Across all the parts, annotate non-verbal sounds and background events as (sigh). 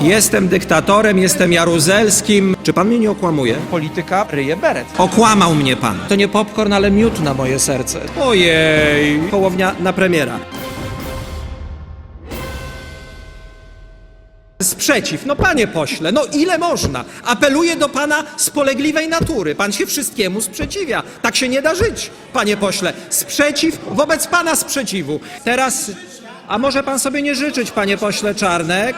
Jestem dyktatorem, jestem jaruzelskim. Czy pan mnie nie okłamuje? Polityka ryje beret. Okłamał mnie pan. To nie popcorn, ale miód na moje serce. Ojej. Połownia na premiera. Sprzeciw. No panie pośle, no ile można? Apeluję do pana spolegliwej natury. Pan się wszystkiemu sprzeciwia. Tak się nie da żyć, panie pośle. Sprzeciw wobec pana sprzeciwu. Teraz, a może pan sobie nie życzyć, panie pośle Czarnek?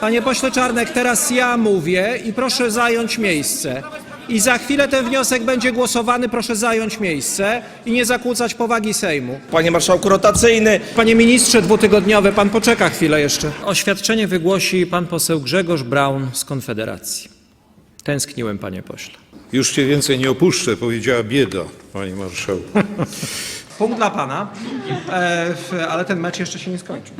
Panie pośle Czarnek, teraz ja mówię i proszę zająć miejsce. I za chwilę ten wniosek będzie głosowany, proszę zająć miejsce i nie zakłócać powagi Sejmu. Panie marszałku rotacyjny, Panie ministrze dwutygodniowy, pan poczeka chwilę jeszcze. Oświadczenie wygłosi pan poseł Grzegorz Braun z Konfederacji. Tęskniłem, panie pośle. Już cię więcej nie opuszczę, powiedziała bieda, panie marszałku. (laughs) Punkt dla pana, e, ale ten mecz jeszcze się nie skończył.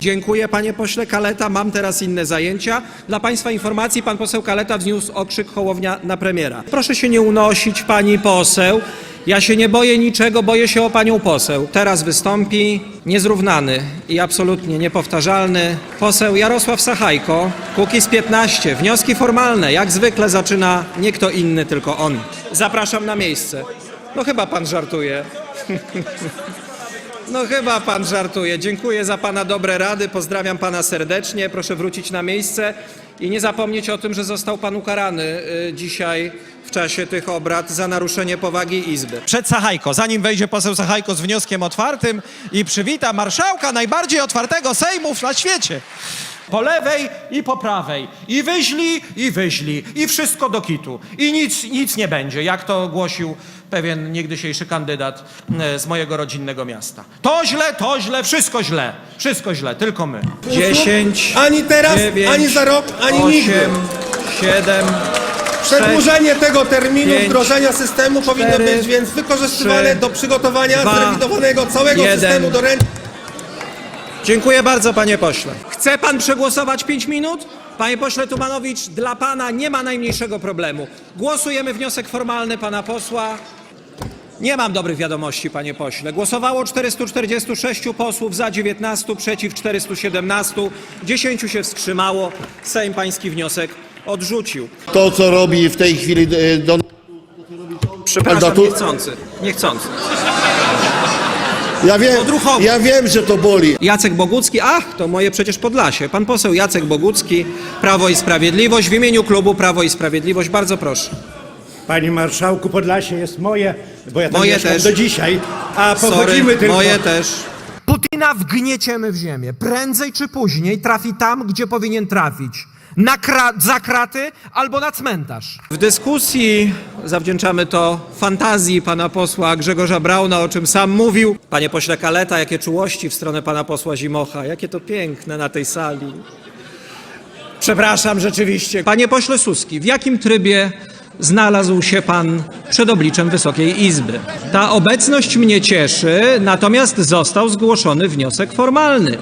Dziękuję panie pośle Kaleta, mam teraz inne zajęcia. Dla państwa informacji pan poseł Kaleta wzniósł okrzyk Hołownia na premiera. Proszę się nie unosić pani poseł. Ja się nie boję niczego, boję się o panią poseł. Teraz wystąpi niezrównany i absolutnie niepowtarzalny poseł Jarosław Sachajko, Kukiz 15. Wnioski formalne, jak zwykle zaczyna nie kto inny, tylko on. Zapraszam na miejsce. No chyba pan żartuje. No chyba pan żartuje. Dziękuję za pana dobre rady. Pozdrawiam pana serdecznie. Proszę wrócić na miejsce i nie zapomnieć o tym, że został pan ukarany y, dzisiaj w czasie tych obrad za naruszenie powagi Izby. przed Sachajko, zanim wejdzie poseł Sachajko z wnioskiem otwartym i przywita marszałka najbardziej otwartego Sejmu na świecie. Po lewej i po prawej. I wyźli, i wyźli. I wszystko do kitu. I nic, nic nie będzie, jak to głosił pewien niegdysiejszy kandydat e, z mojego rodzinnego miasta. To źle, to źle, wszystko źle. Wszystko źle, tylko my. 10, Ani teraz, 9, ani za rok, ani 8, nigdy. 7, Przedłużenie tego terminu pięć, wdrożenia systemu powinno cztery, być więc wykorzystywane trzy, do przygotowania dwa, zrewidowanego całego jeden. systemu do ręki. Dziękuję bardzo, panie pośle. Chce pan przegłosować 5 minut? Panie pośle Tumanowicz, dla pana nie ma najmniejszego problemu. Głosujemy wniosek formalny pana posła. Nie mam dobrych wiadomości, panie pośle. Głosowało 446 posłów, za 19, przeciw 417, 10 się wstrzymało. Sejm pański wniosek odrzucił. to, co robi w tej chwili e, Don... Przepraszam, niechcący. Niechcący. Ja wiem, Odruchowo. ja wiem, że to boli. Jacek Bogucki, ach, to moje przecież Podlasie. Pan poseł Jacek Bogucki, Prawo i Sprawiedliwość, w imieniu klubu Prawo i Sprawiedliwość. Bardzo proszę. Panie marszałku, Podlasie jest moje, bo ja tam Moje mieszkam też. do dzisiaj, a Sorry, pochodzimy tylko... moje też. Putina wgnieciemy w ziemię. Prędzej czy później trafi tam, gdzie powinien trafić. Na za kraty albo na cmentarz. W dyskusji zawdzięczamy to fantazji pana posła Grzegorza Brauna, o czym sam mówił. Panie pośle Kaleta, jakie czułości w stronę pana posła Zimocha. Jakie to piękne na tej sali. Przepraszam, rzeczywiście. Panie pośle Suski, w jakim trybie znalazł się pan przed obliczem Wysokiej Izby? Ta obecność mnie cieszy, natomiast został zgłoszony wniosek formalny.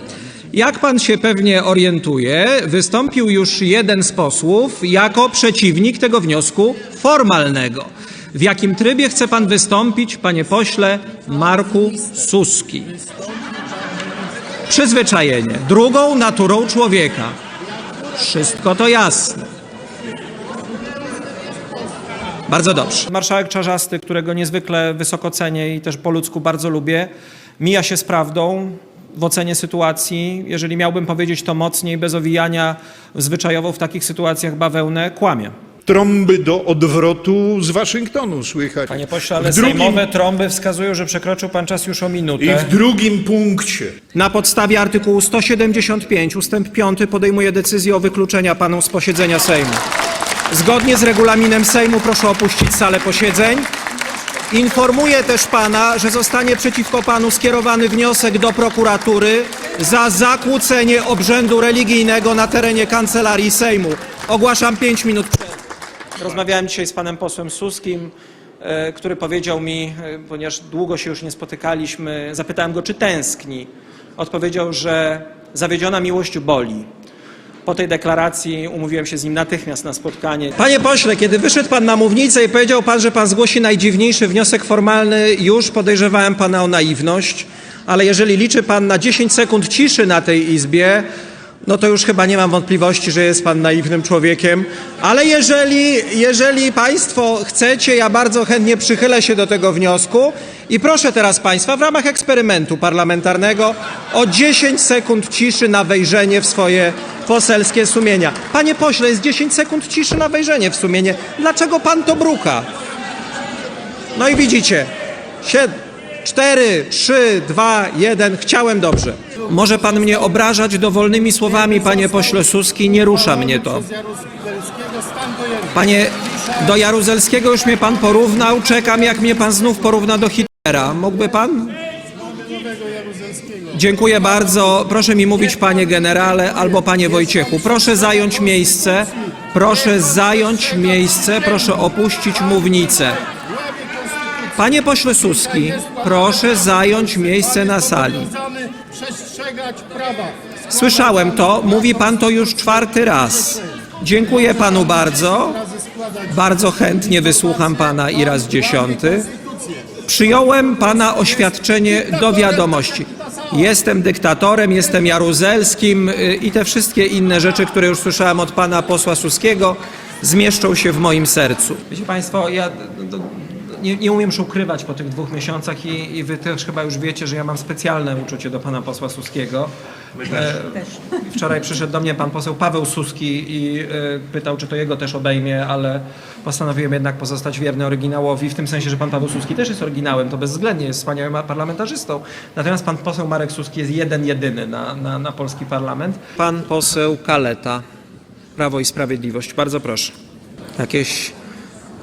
Jak pan się pewnie orientuje, wystąpił już jeden z posłów jako przeciwnik tego wniosku formalnego. W jakim trybie chce pan wystąpić, panie pośle Marku Suski? Przyzwyczajenie, drugą naturą człowieka. Wszystko to jasne. Bardzo dobrze. Marszałek Czarzasty, którego niezwykle wysoko cenię i też po ludzku bardzo lubię, mija się z prawdą w ocenie sytuacji. Jeżeli miałbym powiedzieć to mocniej, bez owijania zwyczajowo w takich sytuacjach bawełnę, kłamie. Trąby do odwrotu z Waszyngtonu słychać. Panie pośle, ale w drugim, sejmowe trąby wskazują, że przekroczył pan czas już o minutę. I w drugim punkcie Na podstawie artykułu 175 ustęp 5 podejmuję decyzję o wykluczeniu panu z posiedzenia Sejmu. Zgodnie z regulaminem Sejmu proszę opuścić salę posiedzeń. Informuję też pana, że zostanie przeciwko panu skierowany wniosek do prokuratury za zakłócenie obrzędu religijnego na terenie kancelarii Sejmu. Ogłaszam 5 minut przerwy. Rozmawiałem dzisiaj z panem posłem Suskim, e, który powiedział mi, e, ponieważ długo się już nie spotykaliśmy, zapytałem go, czy tęskni. Odpowiedział, że zawiedziona miłość boli. Po tej deklaracji umówiłem się z nim natychmiast na spotkanie. Panie pośle, kiedy wyszedł pan na mównicę i powiedział pan, że pan zgłosi najdziwniejszy wniosek formalny, już podejrzewałem pana o naiwność, ale jeżeli liczy pan na 10 sekund ciszy na tej izbie, no to już chyba nie mam wątpliwości, że jest pan naiwnym człowiekiem, ale jeżeli, jeżeli państwo chcecie, ja bardzo chętnie przychylę się do tego wniosku i proszę teraz państwa w ramach eksperymentu parlamentarnego o 10 sekund ciszy na wejrzenie w swoje poselskie sumienia. Panie pośle, jest 10 sekund ciszy na wejrzenie w sumienie. Dlaczego pan to bruka? No i widzicie, siedem, cztery, trzy, dwa, jeden. Chciałem dobrze. Może pan mnie obrażać dowolnymi słowami, panie pośle Suski, nie rusza mnie to. Panie, do Jaruzelskiego już mnie pan porównał, czekam jak mnie pan znów porówna do Hitlera. Mógłby pan? Dziękuję bardzo. Proszę mi mówić panie generale albo panie Wojciechu. Proszę zająć miejsce. Proszę zająć miejsce. Proszę opuścić mównicę. Panie pośle Suski, proszę zająć miejsce na sali. Słyszałem to, mówi pan to już czwarty raz. Dziękuję panu bardzo. Bardzo chętnie wysłucham pana i raz dziesiąty. Przyjąłem pana oświadczenie do wiadomości. Jestem dyktatorem, jestem Jaruzelskim y, i te wszystkie inne rzeczy, które już słyszałem od pana posła Suskiego, zmieszczą się w moim sercu. Wiecie państwo, ja do, nie, nie umiem się ukrywać po tych dwóch miesiącach i, i wy też chyba już wiecie, że ja mam specjalne uczucie do pana posła Suskiego. E, wczoraj przyszedł do mnie pan poseł Paweł Suski i e, pytał, czy to jego też obejmie, ale postanowiłem jednak pozostać wierny oryginałowi, w tym sensie, że pan Paweł Suski też jest oryginałem, to bezwzględnie jest wspaniałym parlamentarzystą. Natomiast pan poseł Marek Suski jest jeden, jedyny na, na, na polski parlament. Pan poseł Kaleta, Prawo i Sprawiedliwość, bardzo proszę. Jakieś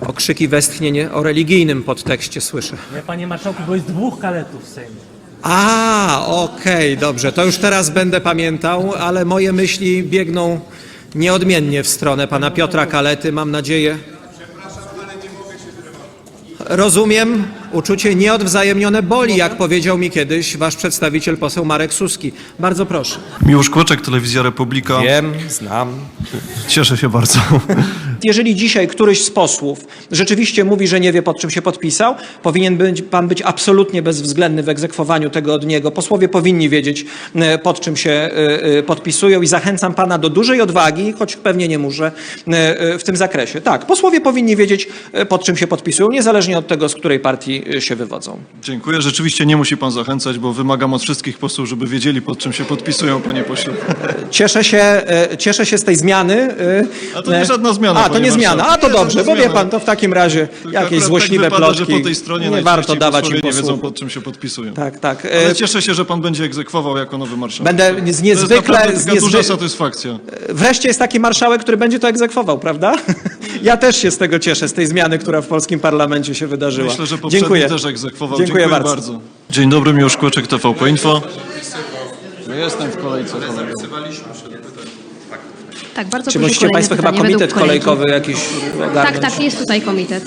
okrzyki westchnienie o religijnym podtekście słyszę. Nie, panie marszałku, bo jest dwóch kaletów w Sejmie. A, okej, dobrze, to już teraz będę pamiętał, ale moje myśli biegną nieodmiennie w stronę pana Piotra Kalety, mam nadzieję. Rozumiem, uczucie nieodwzajemnione boli, jak powiedział mi kiedyś wasz przedstawiciel poseł Marek Suski. Bardzo proszę. Miłosz Kłoczek, Telewizja Republika. Wiem, znam. Cieszę się bardzo. Jeżeli dzisiaj któryś z posłów rzeczywiście mówi, że nie wie pod czym się podpisał, powinien być, pan być absolutnie bezwzględny w egzekwowaniu tego od niego. Posłowie powinni wiedzieć e, pod czym się e, e, podpisują i zachęcam pana do dużej odwagi, choć pewnie nie muszę, w tym zakresie. Tak, posłowie powinni wiedzieć pod czym się podpisują, niezależnie od tego, z której partii się wywodzą. Dziękuję. Rzeczywiście nie musi pan zachęcać, bo wymagam od wszystkich posłów, żeby wiedzieli, pod czym się podpisują, panie pośle. Cieszę się, cieszę się z tej zmiany. A to nie żadna zmiana, A, to panie nie zmiana. A, to Nie, dobrze, bo wie pan, to w takim razie Tylko jakieś złośliwe tak wypada, plotki. że po tej stronie nie warto dawać im nie wiedzą, pod czym się podpisują. Tak, tak. e, Ale cieszę się, że pan będzie egzekwował jako nowy marszałek. Będę z To niezwykle- jest z taka duża satysfakcja. Wreszcie jest taki marszałek, który będzie to egzekwował, prawda? (laughs) Ja też się z tego cieszę, z tej zmiany, która w polskim parlamencie się wydarzyła. Myślę, że poprzedni Dziękuję. też egzekwował. Dziękuję, bardzo. Dzień dobry, Miłosz Kłoczek, TVP Info. Jestem w kolejce. Tak, bardzo Czy proszę musicie Państwo chyba pytanie według komitet kolejki. kolejkowy jakiś Tak, ogarnąć? tak, jest tutaj komitet.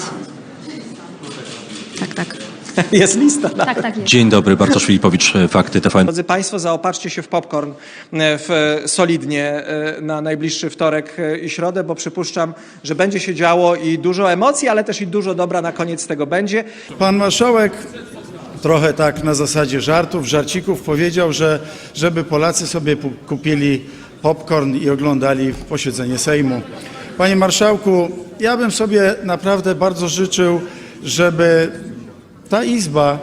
Tak, tak. (laughs) Jest lista. Tak, tak jest. Dzień dobry, Bartosz Filipowicz, Fakty TVN. Drodzy Państwo, zaopatrzcie się w popcorn e, w, e, solidnie e, na najbliższy wtorek e, i środę, bo przypuszczam, że będzie się działo i dużo emocji, ale też i dużo dobra na koniec tego będzie. Pan marszałek trochę tak na zasadzie żartów, żarcików powiedział, że żeby Polacy sobie kupili popcorn i oglądali posiedzenie Sejmu. Panie marszałku, ja bym sobie naprawdę bardzo życzył, żeby ta Izba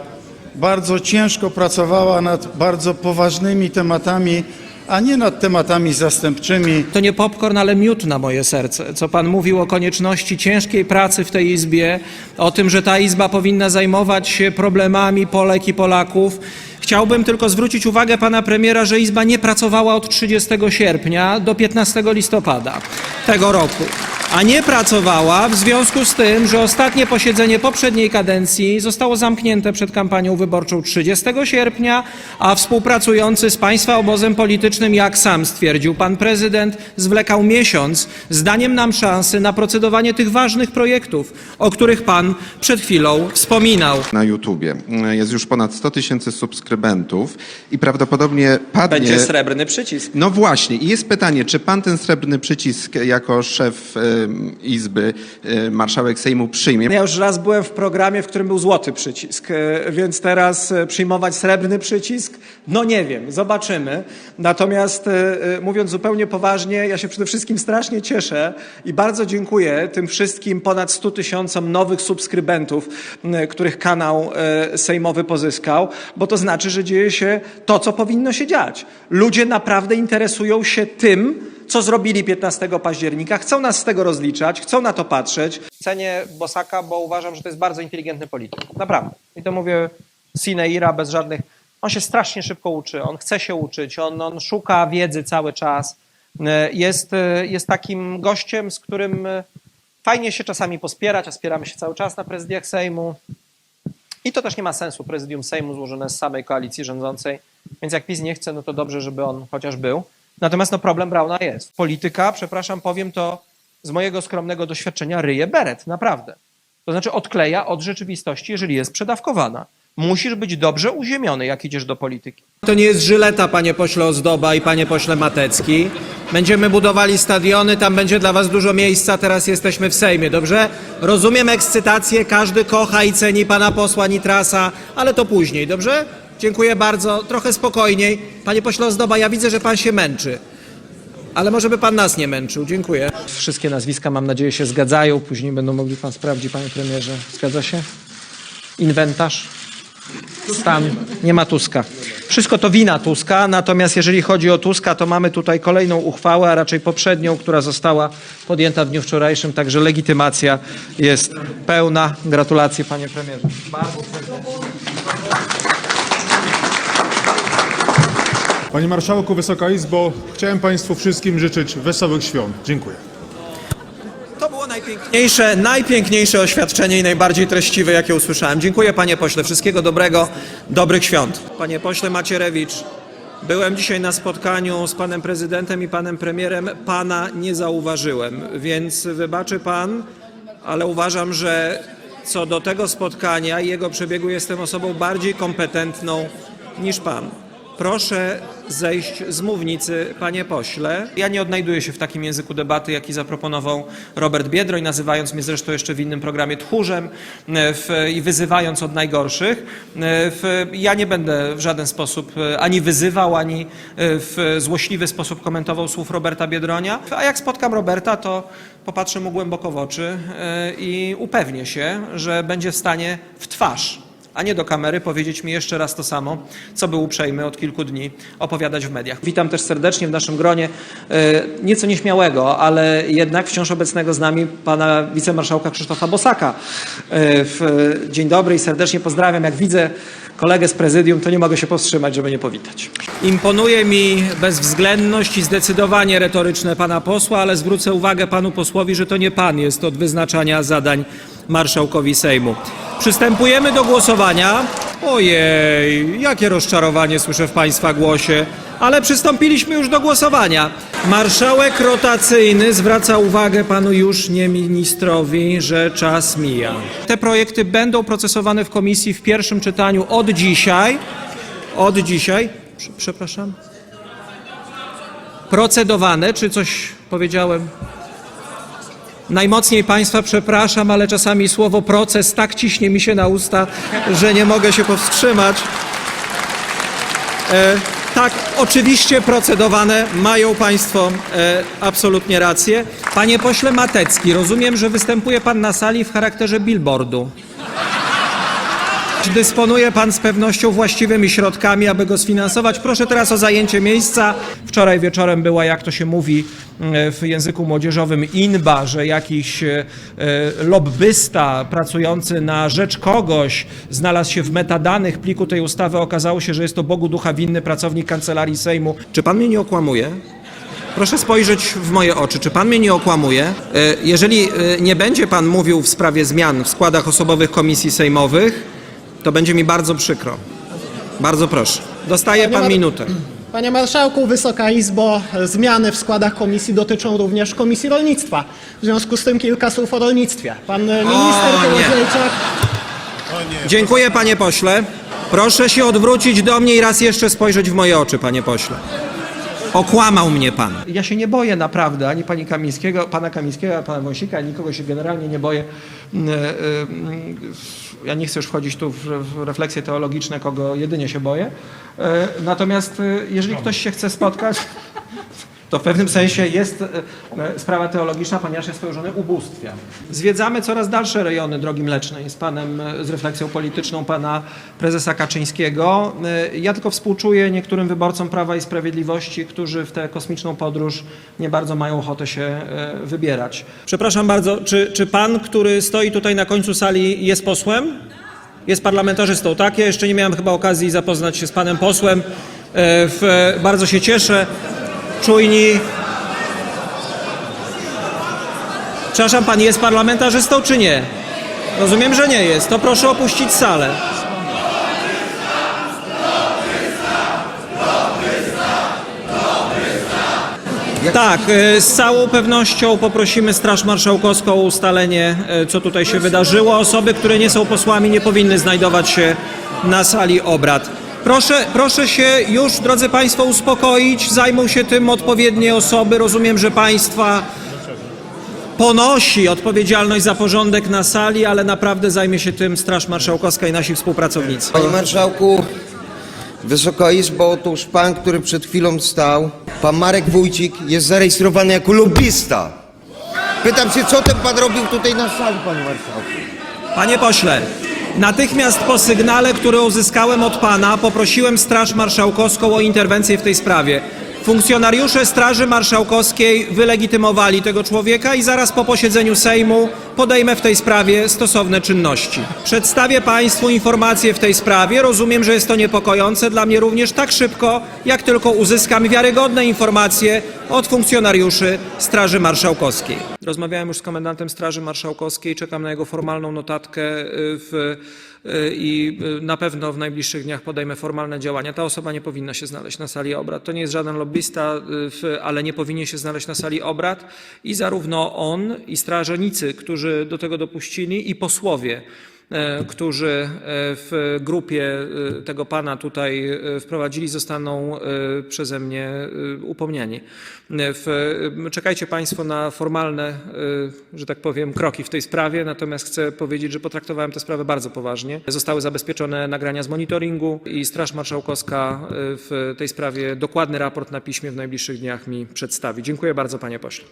bardzo ciężko pracowała nad bardzo poważnymi tematami, a nie nad tematami zastępczymi. To nie popcorn, ale miód na moje serce. Co pan mówił o konieczności ciężkiej pracy w tej Izbie, o tym, że ta Izba powinna zajmować się problemami Polek i Polaków. Chciałbym tylko zwrócić uwagę pana premiera, że Izba nie pracowała od 30 sierpnia do 15 listopada tego roku. A nie pracowała w związku z tym, że ostatnie posiedzenie poprzedniej kadencji zostało zamknięte przed kampanią wyborczą 30 sierpnia, a współpracujący z państwa obozem politycznym, jak sam stwierdził pan prezydent, zwlekał miesiąc, zdaniem nam szansy na procedowanie tych ważnych projektów, o których pan przed chwilą wspominał. na YouTubie. Jest już ponad 100 tysięcy subskrybentów i prawdopodobnie padnie... srebrny przycisk. No właśnie i jest pytanie, czy pan ten srebrny przycisk jako szef e, Izby e, marszałek Sejmu przyjmie. Ja już raz byłem w programie, w którym był złoty przycisk, e, więc teraz przyjmować srebrny przycisk? No nie wiem, zobaczymy. Natomiast mówiąc zupełnie poważnie, ja się przede wszystkim strasznie cieszę i bardzo dziękuję tym wszystkim ponad 100 tysiącom nowych subskrybentów, których kanał sejmowy pozyskał, bo to znaczy, że dzieje się to, co powinno się dziać. Ludzie naprawdę interesują się tym, co zrobili 15 października, chcą nas z tego rozliczać, chcą na to patrzeć. Cenię Bosaka, bo uważam, że to jest bardzo inteligentny polityk. Naprawdę. I to mówię sine ira, bez żadnych... On się strasznie szybko uczy, on chce się uczyć, on, on szuka wiedzy cały czas. E, Jest, e, jest takim gościem, z którym e, fajnie się czasami pospierać, a spieramy się cały czas na prezydiach Sejmu. I to też nie ma sensu. Prezydium Sejmu złożone z samej koalicji rządzącej, więc jak PiS nie chce, no to dobrze, żeby on chociaż był. Natomiast no problem Brauna jest. Polityka, przepraszam, powiem to z mojego skromnego doświadczenia, ryje beret, naprawdę. To znaczy odkleja od rzeczywistości, jeżeli jest przedawkowana. Musisz być dobrze uziemiony, jak idziesz do polityki. To nie jest żyleta, panie pośle Ozdoba i panie pośle Matecki. Będziemy budowali stadiony, tam będzie dla was dużo miejsca, teraz jesteśmy w Sejmie, dobrze? Rozumiem ekscytację, każdy kocha i ceni pana posła Nitrasa, ale to później, dobrze? Dziękuję bardzo, trochę spokojniej. Panie pośle Ozdoba, ja widzę, że pan się męczy. Ale może by pan nas nie męczył. Dziękuję. Wszystkie nazwiska, mam nadzieję, się zgadzają. Później będą mogli pan sprawdzić, panie premierze. Zgadza się? Inwentarz? Stan. Nie ma Tuska. Wszystko to wina Tuska, natomiast jeżeli chodzi o Tuska, to mamy tutaj kolejną uchwałę, a raczej poprzednią, która została podjęta w dniu wczorajszym, także legitymacja jest pełna. Gratulacje, panie premierze. Panie Marszałku, Wysoka Izbo, chciałem Państwu wszystkim życzyć wesołych świąt. Dziękuję. To było najpiękniejsze, najpiękniejsze oświadczenie i najbardziej treściwe, jakie usłyszałem. Dziękuję panie pośle, wszystkiego dobrego, dobrych świąt. Panie pośle Macierewicz, byłem dzisiaj na spotkaniu z panem prezydentem i panem premierem, pana nie zauważyłem, więc wybaczy pan, ale uważam, że co do tego spotkania i jego przebiegu jestem osobą bardziej kompetentną niż pan. Proszę zejść z mównicy, panie pośle. Ja nie odnajduję się w takim języku debaty, jaki zaproponował Robert Biedroń, nazywając mnie zresztą jeszcze w innym programie tchórzem e, w, i wyzywając od najgorszych. E, W, ja nie będę w żaden sposób e, ani wyzywał, ani w złośliwy sposób komentował słów Roberta Biedronia. A jak spotkam Roberta, to popatrzę mu głęboko w oczy i upewnię się, że będzie w stanie w twarz a nie do kamery powiedzieć mi jeszcze raz to samo, co był uprzejmy od kilku dni opowiadać w mediach. Witam też serdecznie w naszym gronie e, nieco nieśmiałego, ale jednak wciąż obecnego z nami pana wicemarszałka Krzysztofa Bosaka. E, w- Dzień dobry i serdecznie pozdrawiam. Jak widzę kolegę z prezydium, to nie mogę się powstrzymać, żeby nie powitać. Imponuje mi bezwzględność i zdecydowanie retoryczne pana posła, ale zwrócę uwagę panu posłowi, że to nie pan jest od wyznaczania zadań marszałkowi Sejmu. Przystępujemy do głosowania. Ojej, jakie rozczarowanie słyszę w państwa głosie. Ale przystąpiliśmy już do głosowania. Marszałek rotacyjny zwraca uwagę panu już nie ministrowi, że czas mija. Te projekty będą procesowane w komisji w pierwszym czytaniu od dzisiaj. Od dzisiaj. Prze- Przepraszam. Procedowane, czy coś powiedziałem? Najmocniej Państwa przepraszam, ale czasami słowo proces tak ciśnie mi się na usta, że nie mogę się powstrzymać. E, tak, oczywiście procedowane, mają Państwo e, absolutnie rację. Panie pośle Matecki, rozumiem, że występuje Pan na sali w charakterze billboardu. Czy dysponuje Pan z pewnością właściwymi środkami, aby go sfinansować? Proszę teraz o zajęcie miejsca. Wczoraj wieczorem była, jak to się mówi e, w języku młodzieżowym, inba, że jakiś e, e, lobbysta pracujący na rzecz kogoś znalazł się w metadanych pliku tej ustawy. Okazało się, że jest to Bogu ducha winny pracownik Kancelarii Sejmu. Czy Pan mnie nie okłamuje? Proszę spojrzeć w moje oczy. Czy pan mnie nie okłamuje? Jeżeli nie będzie pan mówił w sprawie zmian w składach osobowych komisji sejmowych, to będzie mi bardzo przykro. Bardzo proszę. Dostaje pan minutę. Panie Marszałku, Wysoka Izbo, zmiany w składach komisji dotyczą również Komisji Rolnictwa. W związku z tym kilka słów o rolnictwie. Pan minister nie. Kołodziejczak Dziękuję panie pośle. Proszę się odwrócić do mnie i raz jeszcze spojrzeć w moje oczy, panie pośle. Okłamał mnie pan. Ja się nie boję naprawdę ani pani Kamińskiego, pana Kamińskiego, ani pana Wąsika, ani nikogo się generalnie nie boję. Mm, e, mm, Ja nie chcę już wchodzić tu w, refleksje teologiczne, kogo jedynie się boję. E, Natomiast e, jeżeli ktoś się chce spotkać, to w pewnym sensie jest e, e, sprawa teologiczna, ponieważ jest położony ubóstwia. Zwiedzamy coraz dalsze rejony Drogi Mlecznej z panem, e, z refleksją polityczną pana prezesa Kaczyńskiego. Ja tylko współczuję niektórym wyborcom Prawa i Sprawiedliwości, którzy w tę kosmiczną podróż nie bardzo mają ochotę się wybierać. Przepraszam bardzo, czy, czy pan, który stoi tutaj na końcu sali, jest posłem? Jest parlamentarzystą, tak? Ja jeszcze nie miałem chyba okazji zapoznać się z panem posłem. W, bardzo się cieszę. Czujni. Przepraszam, pan jest parlamentarzystą, czy nie? Rozumiem, że nie jest. To proszę opuścić salę. Tak, e, z całą pewnością poprosimy Straż Marszałkowską o ustalenie, e, co tutaj się wydarzyło. Osoby, które nie są posłami, nie powinny znajdować się na sali obrad. Proszę, proszę się już, drodzy Państwo, uspokoić. Zajmą się tym odpowiednie osoby. Rozumiem, że Państwa ponosi odpowiedzialność za porządek na sali, ale naprawdę zajmie się tym Straż Marszałkowska i nasi współpracownicy. Panie Marszałku, Wysoka Izbo, otóż pan, który przed chwilą stał, pan Marek Wójcik, jest zarejestrowany jako lobbysta. Pytam się, co ten pan robił tutaj na sali, panie Marszałku? Panie pośle, natychmiast po sygnale, który uzyskałem od pana, poprosiłem Straż Marszałkowską o interwencję w tej sprawie. Funkcjonariusze Straży Marszałkowskiej wylegitymowali tego człowieka i zaraz po posiedzeniu Sejmu podejmę w tej sprawie stosowne czynności. Przedstawię Państwu informacje w tej sprawie. Rozumiem, że jest to niepokojące dla mnie również tak szybko, jak tylko uzyskam wiarygodne informacje od funkcjonariuszy Straży Marszałkowskiej. Rozmawiałem już z komendantem Straży Marszałkowskiej, czekam na jego formalną notatkę y, w, i y, na pewno w najbliższych dniach podejmę formalne działania. Ta osoba nie powinna się znaleźć na sali obrad. To nie jest żaden lobbysta, w- ale nie powinien się znaleźć na sali obrad i zarówno on i strażnicy, którzy do tego dopuścili i posłowie, e, którzy e, w grupie e, tego pana tutaj e, wprowadzili, zostaną e, przeze mnie e, upomniani. E, e, czekajcie Państwo na formalne, e, że tak powiem, kroki w tej sprawie, natomiast chcę powiedzieć, że potraktowałem tę sprawę bardzo poważnie. Zostały zabezpieczone nagrania z monitoringu i Straż Marszałkowska e, w tej sprawie dokładny raport na piśmie w najbliższych dniach mi przedstawi. Dziękuję bardzo, panie pośle.